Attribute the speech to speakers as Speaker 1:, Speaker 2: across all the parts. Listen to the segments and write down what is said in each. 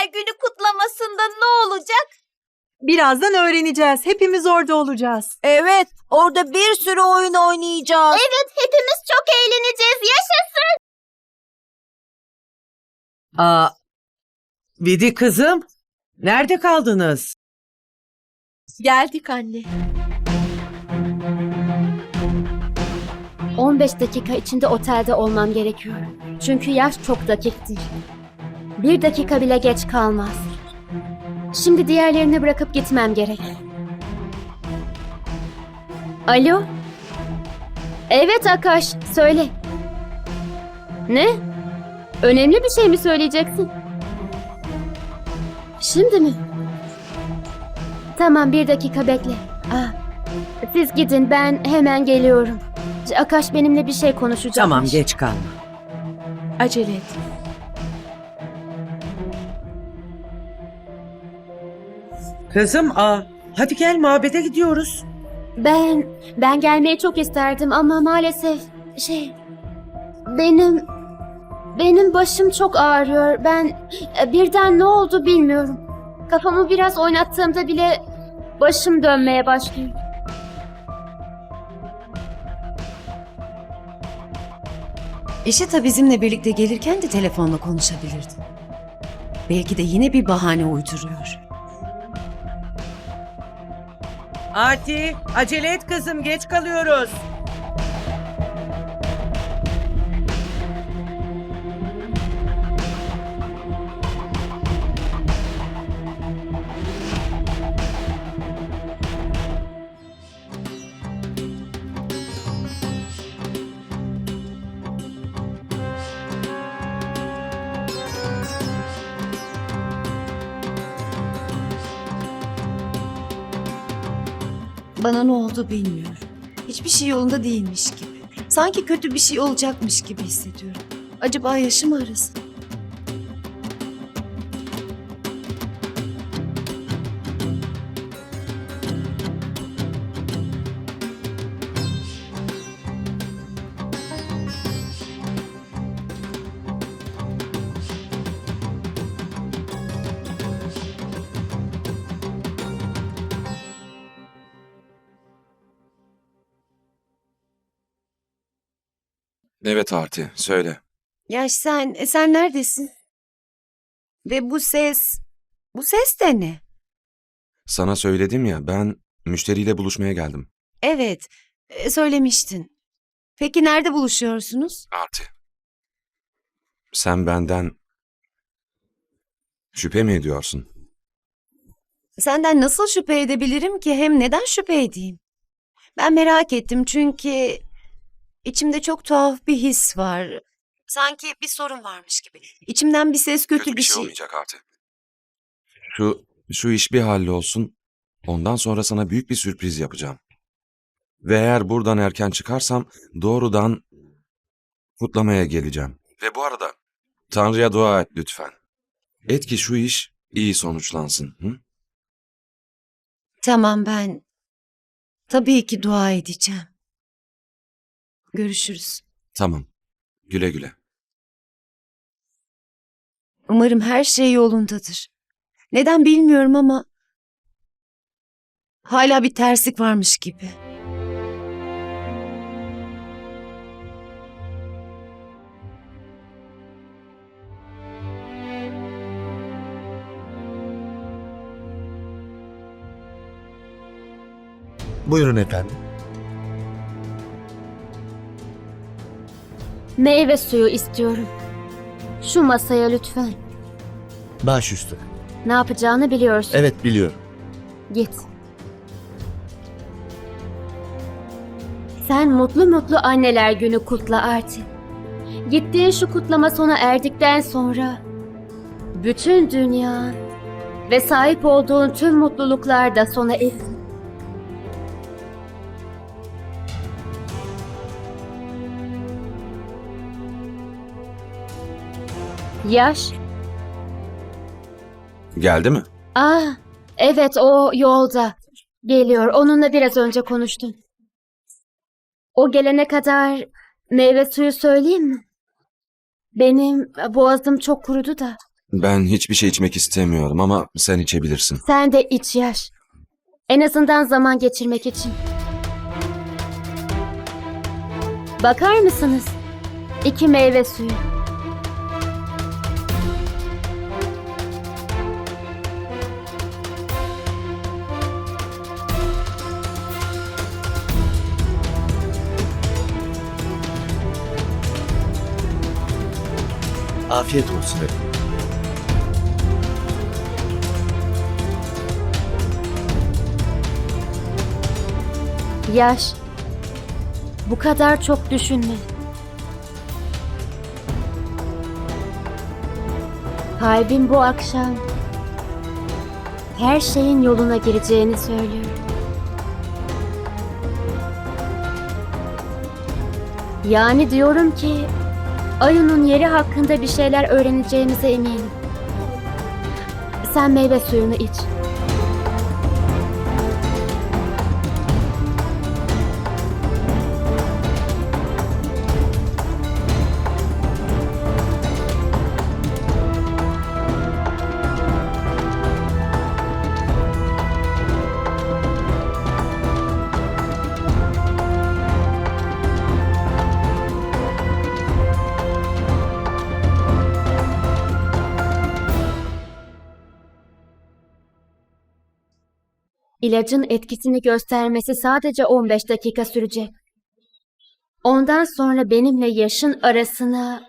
Speaker 1: Anneler Günü kutlamasında ne olacak?
Speaker 2: Birazdan öğreneceğiz. Hepimiz orada olacağız.
Speaker 1: Evet, orada bir sürü oyun oynayacağız. Evet, hepimiz çok eğleneceğiz. Yaşasın.
Speaker 3: Aa, Vidi kızım, nerede kaldınız?
Speaker 2: Geldik anne.
Speaker 4: 15 dakika içinde otelde olmam gerekiyor. Çünkü yaş çok dakiktir. Bir dakika bile geç kalmaz. Şimdi diğerlerini bırakıp gitmem gerek. Alo? Evet Akaş, söyle. Ne? Önemli bir şey mi söyleyeceksin? Şimdi mi? Tamam bir dakika bekle. Ah, siz gidin ben hemen geliyorum. Akaş benimle bir şey konuşacakmış.
Speaker 3: Tamam, geç kalma.
Speaker 2: Acele et.
Speaker 3: Kızım, aa, hadi gel mabede gidiyoruz.
Speaker 4: Ben, ben gelmeyi çok isterdim ama maalesef şey... Benim, benim başım çok ağrıyor. Ben e, birden ne oldu bilmiyorum. Kafamı biraz oynattığımda bile başım dönmeye başlıyor.
Speaker 5: Işita bizimle birlikte gelirken de telefonla konuşabilirdi. Belki de yine bir bahane uyduruyor.
Speaker 3: Ati, acele et kızım, geç kalıyoruz.
Speaker 5: Bana ne oldu bilmiyorum. Hiçbir şey yolunda değilmiş gibi. Sanki kötü bir şey olacakmış gibi hissediyorum. Acaba yaşım arasın?
Speaker 6: Evet Arti, söyle.
Speaker 5: Ya sen, e, sen neredesin? Ve bu ses, bu ses de ne?
Speaker 6: Sana söyledim ya, ben müşteriyle buluşmaya geldim.
Speaker 5: Evet, e, söylemiştin. Peki nerede buluşuyorsunuz?
Speaker 6: Arti. Sen benden şüphe mi ediyorsun?
Speaker 5: Senden nasıl şüphe edebilirim ki? Hem neden şüphe edeyim? Ben merak ettim çünkü içimde çok tuhaf bir his var. Sanki bir sorun varmış gibi. İçimden bir ses kötü, bir şey.
Speaker 6: olmayacak Arti. Şu, şu iş bir hallolsun. Ondan sonra sana büyük bir sürpriz yapacağım. Ve eğer buradan erken çıkarsam doğrudan kutlamaya geleceğim. Ve bu arada Tanrı'ya dua et lütfen. Et ki şu iş iyi sonuçlansın. Hı?
Speaker 5: Tamam ben tabii ki dua edeceğim. Görüşürüz.
Speaker 6: Tamam. Güle güle.
Speaker 5: Umarım her şey yolundadır. Neden bilmiyorum ama hala bir terslik varmış gibi.
Speaker 7: Buyurun efendim.
Speaker 4: Meyve suyu istiyorum. Şu masaya lütfen.
Speaker 7: Baş üstü.
Speaker 4: Ne yapacağını biliyorsun.
Speaker 7: Evet biliyorum.
Speaker 4: Git. Sen mutlu mutlu anneler günü kutla Artin. Gittiğin şu kutlama sona erdikten sonra bütün dünya ve sahip olduğun tüm mutluluklar da sona ersin. Yaş.
Speaker 6: Geldi mi?
Speaker 4: Ah, evet o yolda. Geliyor. Onunla biraz önce konuştum. O gelene kadar meyve suyu söyleyeyim mi? Benim boğazım çok kurudu da.
Speaker 6: Ben hiçbir şey içmek istemiyorum ama sen içebilirsin.
Speaker 4: Sen de iç Yaş. En azından zaman geçirmek için. Bakar mısınız? İki meyve suyu.
Speaker 7: Afiyet olsun efendim.
Speaker 4: Yaş. Bu kadar çok düşünme. Kalbim bu akşam her şeyin yoluna gireceğini söylüyor. Yani diyorum ki Ayu'nun yeri hakkında bir şeyler öğreneceğimize eminim. Sen meyve suyunu iç. İlacın etkisini göstermesi sadece 15 dakika sürecek. Ondan sonra benimle yaşın arasına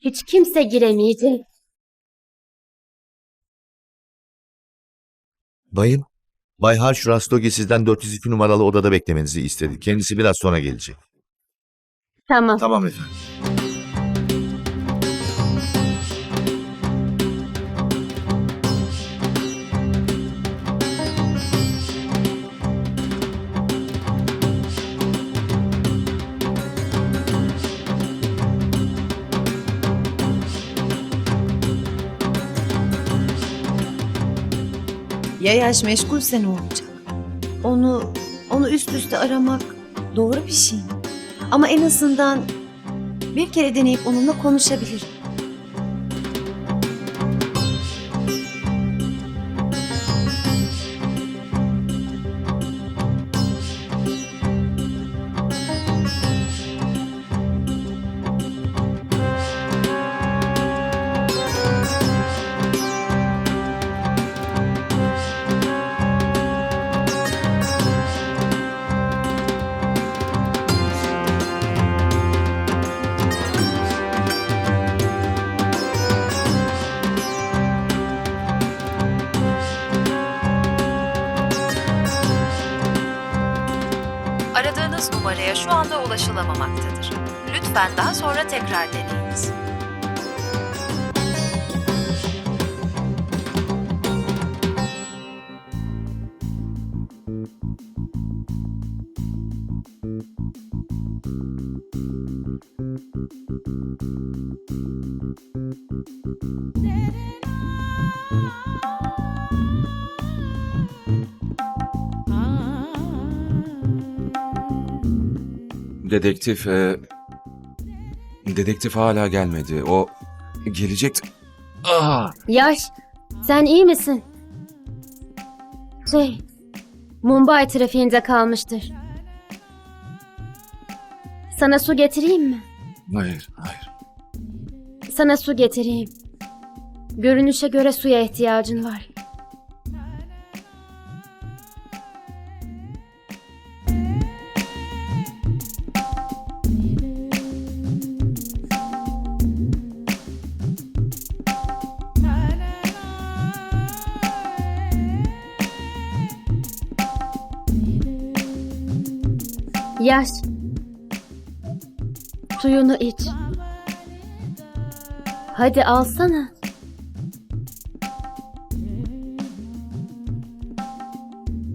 Speaker 4: hiç kimse giremeyecek.
Speaker 7: Bayım, Bay Harsh Rastogi sizden 402 numaralı odada beklemenizi istedi. Kendisi biraz sonra gelecek.
Speaker 4: Tamam.
Speaker 7: Tamam efendim.
Speaker 5: Ya yaş meşgulse ne olacak? Onu onu üst üste aramak doğru bir şey mi? Ama en azından bir kere deneyip onunla konuşabilirim.
Speaker 8: Ulaşılamamaktadır. Lütfen daha sonra tekrar deneyiniz.
Speaker 6: Dedektif, e, dedektif hala gelmedi. O gelecekti. Ah!
Speaker 4: Yaş, sen iyi misin? Şey, Mumbai trafiğinde kalmıştır. Sana su getireyim mi?
Speaker 6: Hayır, hayır.
Speaker 4: Sana su getireyim. Görünüşe göre suya ihtiyacın var. Yaş. Suyunu iç. Hadi alsana.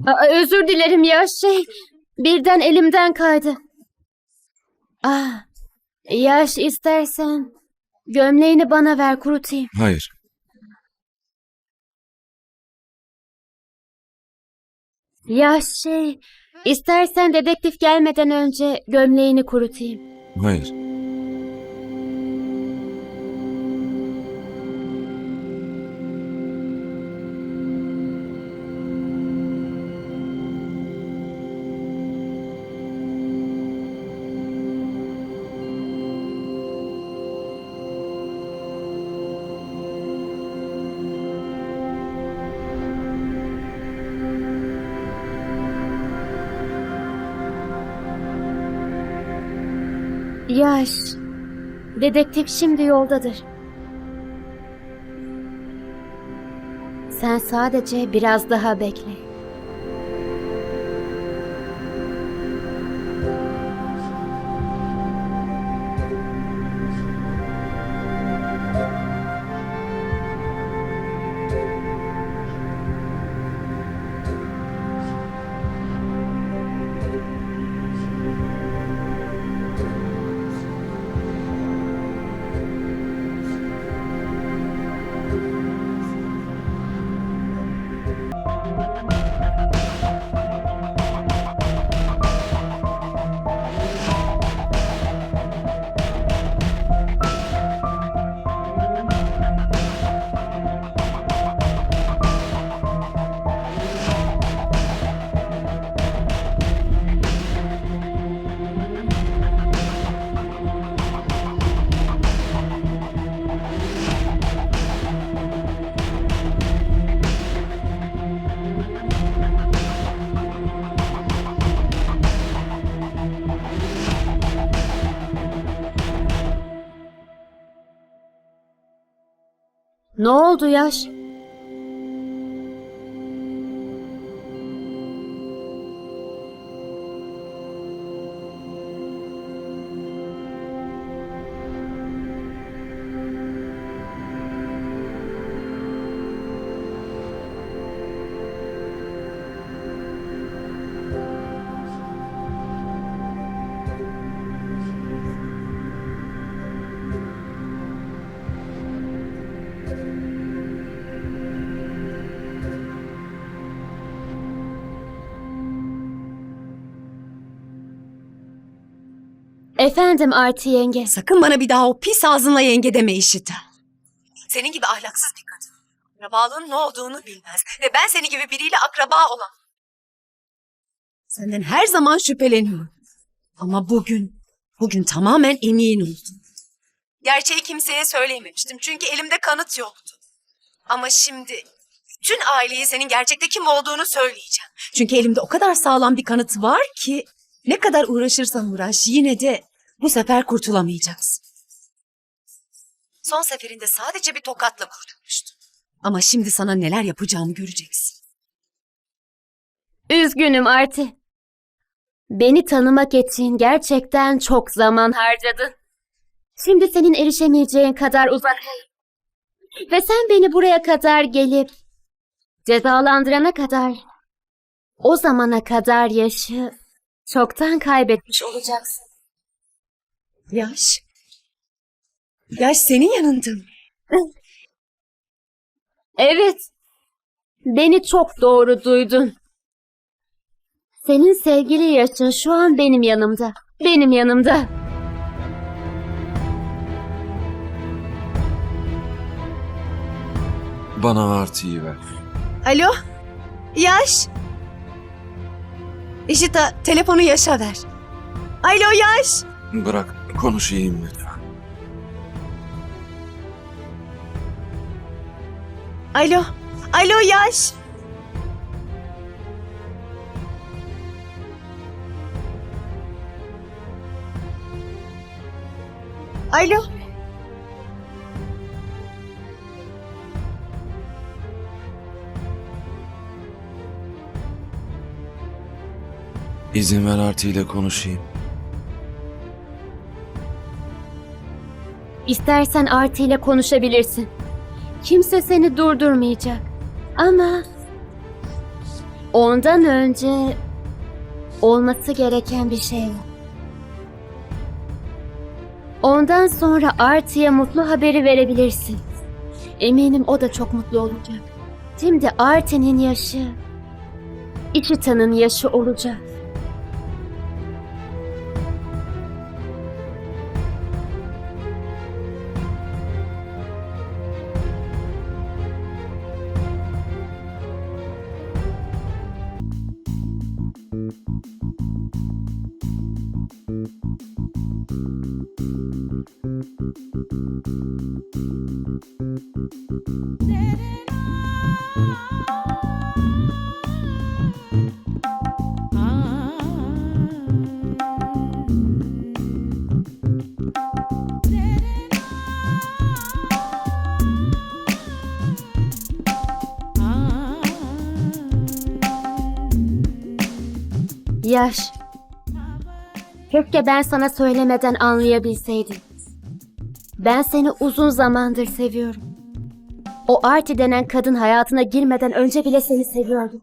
Speaker 4: Aa, özür dilerim ya şey. Birden elimden kaydı. Ah. Yaş istersen gömleğini bana ver kurutayım.
Speaker 6: Hayır.
Speaker 4: Yaş şey. istersen dedektif gelmeden önce gömleğini kurutayım.
Speaker 6: Hayır.
Speaker 4: Dedektif şimdi yoldadır. Sen sadece biraz daha bekle. Ne oldu Yaş? Efendim Arti yenge.
Speaker 5: Sakın bana bir daha o pis ağzınla yenge deme işit. Senin gibi ahlaksız bir kadın. Akrabalığın ne olduğunu bilmez. Ve ben senin gibi biriyle akraba olan. Senden her zaman şüpheleniyorum. Ama bugün, bugün tamamen emin oldum. Gerçeği kimseye söyleyememiştim çünkü elimde kanıt yoktu. Ama şimdi bütün aileyi senin gerçekte kim olduğunu söyleyeceğim. Çünkü elimde o kadar sağlam bir kanıt var ki ne kadar uğraşırsan uğraş yine de bu sefer kurtulamayacaksın. Son seferinde sadece bir tokatla kurtulmuştun. Ama şimdi sana neler yapacağımı göreceksin.
Speaker 4: Üzgünüm Arti. Beni tanımak için gerçekten çok zaman harcadın. Şimdi senin erişemeyeceğin kadar uzaktayım. Ve sen beni buraya kadar gelip cezalandırana kadar o zamana kadar yaşı çoktan kaybetmiş olacaksın.
Speaker 5: Yaş. Yaş senin yanında mı?
Speaker 4: Evet. Beni çok doğru duydun. Senin sevgili yaşın şu an benim yanımda. Benim yanımda.
Speaker 6: Bana artıyı ver.
Speaker 5: Alo? Yaş. İşita telefonu Yaş'a ver. Alo Yaş.
Speaker 6: Bırak konuşayım lütfen.
Speaker 5: Alo. Alo Yaş. Alo.
Speaker 6: İzin ver Arti ile konuşayım.
Speaker 4: İstersen Arti ile konuşabilirsin. Kimse seni durdurmayacak. Ama ondan önce olması gereken bir şey var. Ondan sonra Arti'ye mutlu haberi verebilirsin. Eminim o da çok mutlu olacak. Şimdi Arti'nin yaşı, İçita'nın yaşı olacak. Yaş. Keşke ben sana söylemeden anlayabilseydim. Ben seni uzun zamandır seviyorum. O Arti denen kadın hayatına girmeden önce bile seni seviyordum.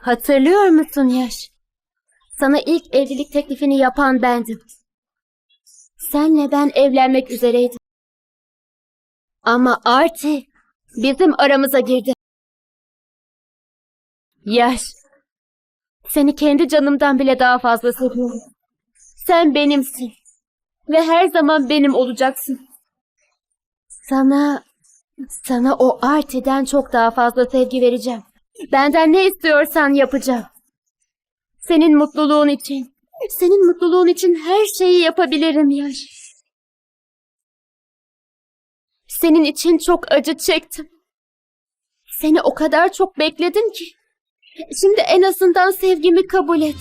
Speaker 4: Hatırlıyor musun Yaş? Sana ilk evlilik teklifini yapan bendim. Senle ben evlenmek üzereydim. Ama Arti bizim aramıza girdi. Yaş. Seni kendi canımdan bile daha fazla seviyorum. Sen benimsin. Ve her zaman benim olacaksın. Sana, sana o Arti'den çok daha fazla sevgi vereceğim. Benden ne istiyorsan yapacağım. Senin mutluluğun için, senin mutluluğun için her şeyi yapabilirim Yaş. Senin için çok acı çektim. Seni o kadar çok bekledim ki. Şimdi en azından sevgimi kabul et.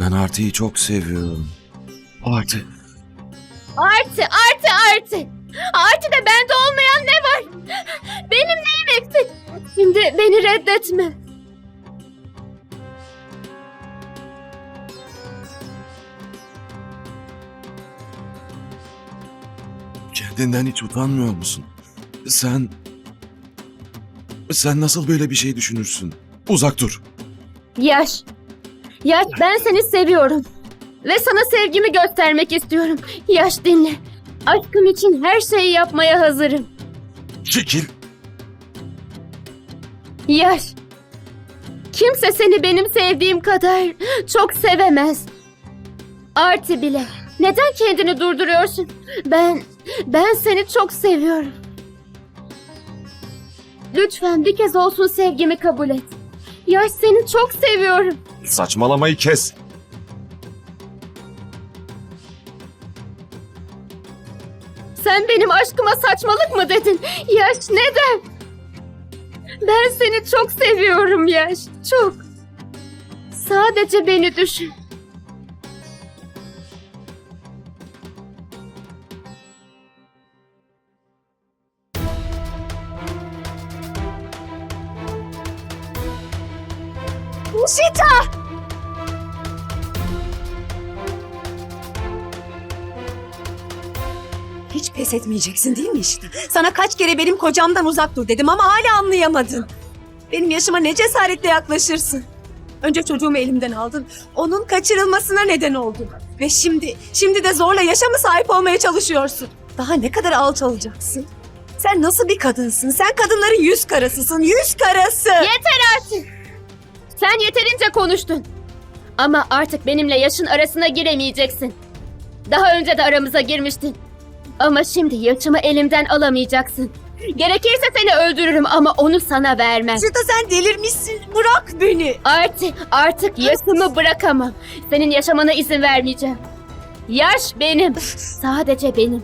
Speaker 6: Ben Arti'yi çok seviyorum. Arti.
Speaker 4: Artı, artı, artı. Artı da bende olmayan ne var? Benim neyim eksik? Şimdi beni reddetme.
Speaker 6: Kendinden hiç utanmıyor musun? Sen... Sen nasıl böyle bir şey düşünürsün? Uzak dur.
Speaker 4: Yaş. Yaş ben seni seviyorum. Ve sana sevgimi göstermek istiyorum. Yaş dinle. Aşkım için her şeyi yapmaya hazırım.
Speaker 6: Çekil.
Speaker 4: Yaş. Kimse seni benim sevdiğim kadar çok sevemez. Artı bile. Neden kendini durduruyorsun? Ben, ben seni çok seviyorum. Lütfen bir kez olsun sevgimi kabul et. Yaş seni çok seviyorum.
Speaker 6: Saçmalamayı kes.
Speaker 4: Sen benim aşkıma saçmalık mı dedin? Yaş neden? Ben seni çok seviyorum Yaş. Çok. Sadece beni düşün.
Speaker 5: Pes etmeyeceksin değil mi işte? Sana kaç kere benim kocamdan uzak dur dedim ama hala anlayamadın. Benim yaşıma ne cesaretle yaklaşırsın. Önce çocuğumu elimden aldın. Onun kaçırılmasına neden oldun. Ve şimdi, şimdi de zorla yaşa mı sahip olmaya çalışıyorsun? Daha ne kadar alçalacaksın? Sen nasıl bir kadınsın? Sen kadınların yüz karasısın, yüz karası!
Speaker 4: Yeter artık. Sen yeterince konuştun. Ama artık benimle yaşın arasına giremeyeceksin. Daha önce de aramıza girmiştin. Ama şimdi yaşımı elimden alamayacaksın. Gerekirse seni öldürürüm ama onu sana vermem.
Speaker 5: Şita sen delirmişsin. Bırak beni.
Speaker 4: Artık, artık yaşımı bırakamam. Senin yaşamana izin vermeyeceğim. Yaş benim. Sadece benim.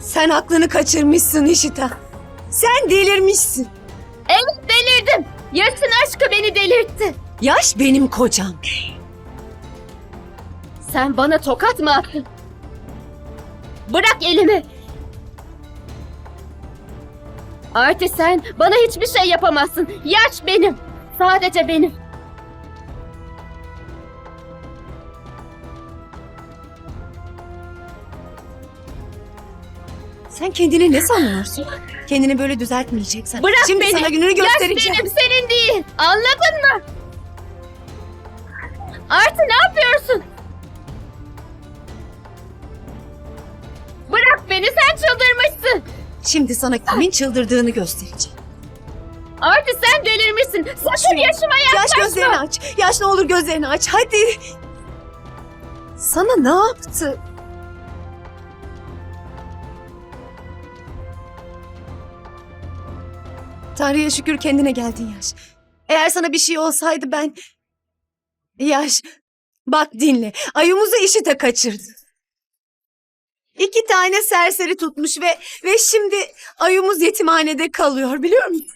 Speaker 5: Sen aklını kaçırmışsın Işita. Sen delirmişsin.
Speaker 4: Evet delirdim. Yaşın aşkı beni delirtti.
Speaker 5: Yaş benim kocam.
Speaker 4: Sen bana tokat mı attın? Bırak elimi. Artık sen bana hiçbir şey yapamazsın. Yaş benim. Sadece benim.
Speaker 5: Sen kendini ne sanıyorsun? Kendini böyle düzeltmeyeceksen.
Speaker 4: Bırak
Speaker 5: Şimdi
Speaker 4: beni.
Speaker 5: sana gününü
Speaker 4: Yaş
Speaker 5: göstereceğim.
Speaker 4: benim senin değil. Anladın mı? Artı ne yapıyorsun? Çıldırmışsın.
Speaker 5: Şimdi sana kimin çıldırdığını göstereceğim.
Speaker 4: Artı sen delirmişsin. Sakın yaşıma
Speaker 5: Yaş
Speaker 4: yaklaşma.
Speaker 5: gözlerini aç. Yaş ne olur gözlerini aç. Hadi. Sana ne yaptı? Tanrı'ya şükür kendine geldin Yaş. Eğer sana bir şey olsaydı ben... Yaş, bak dinle. Ayımızı işite kaçırdı. İki tane serseri tutmuş ve ve şimdi ayımız yetimhanede kalıyor biliyor musun?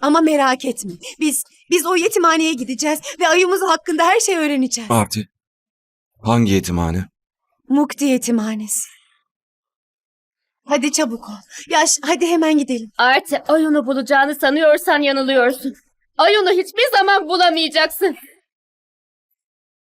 Speaker 5: Ama merak etme. Biz biz o yetimhaneye gideceğiz ve ayımız hakkında her şeyi öğreneceğiz.
Speaker 6: Arti. Hangi yetimhane?
Speaker 5: Mukti yetimhanesi. Hadi çabuk ol. Yaş hadi hemen gidelim.
Speaker 4: Artı Ayun'u bulacağını sanıyorsan yanılıyorsun. Ayun'u hiçbir zaman bulamayacaksın.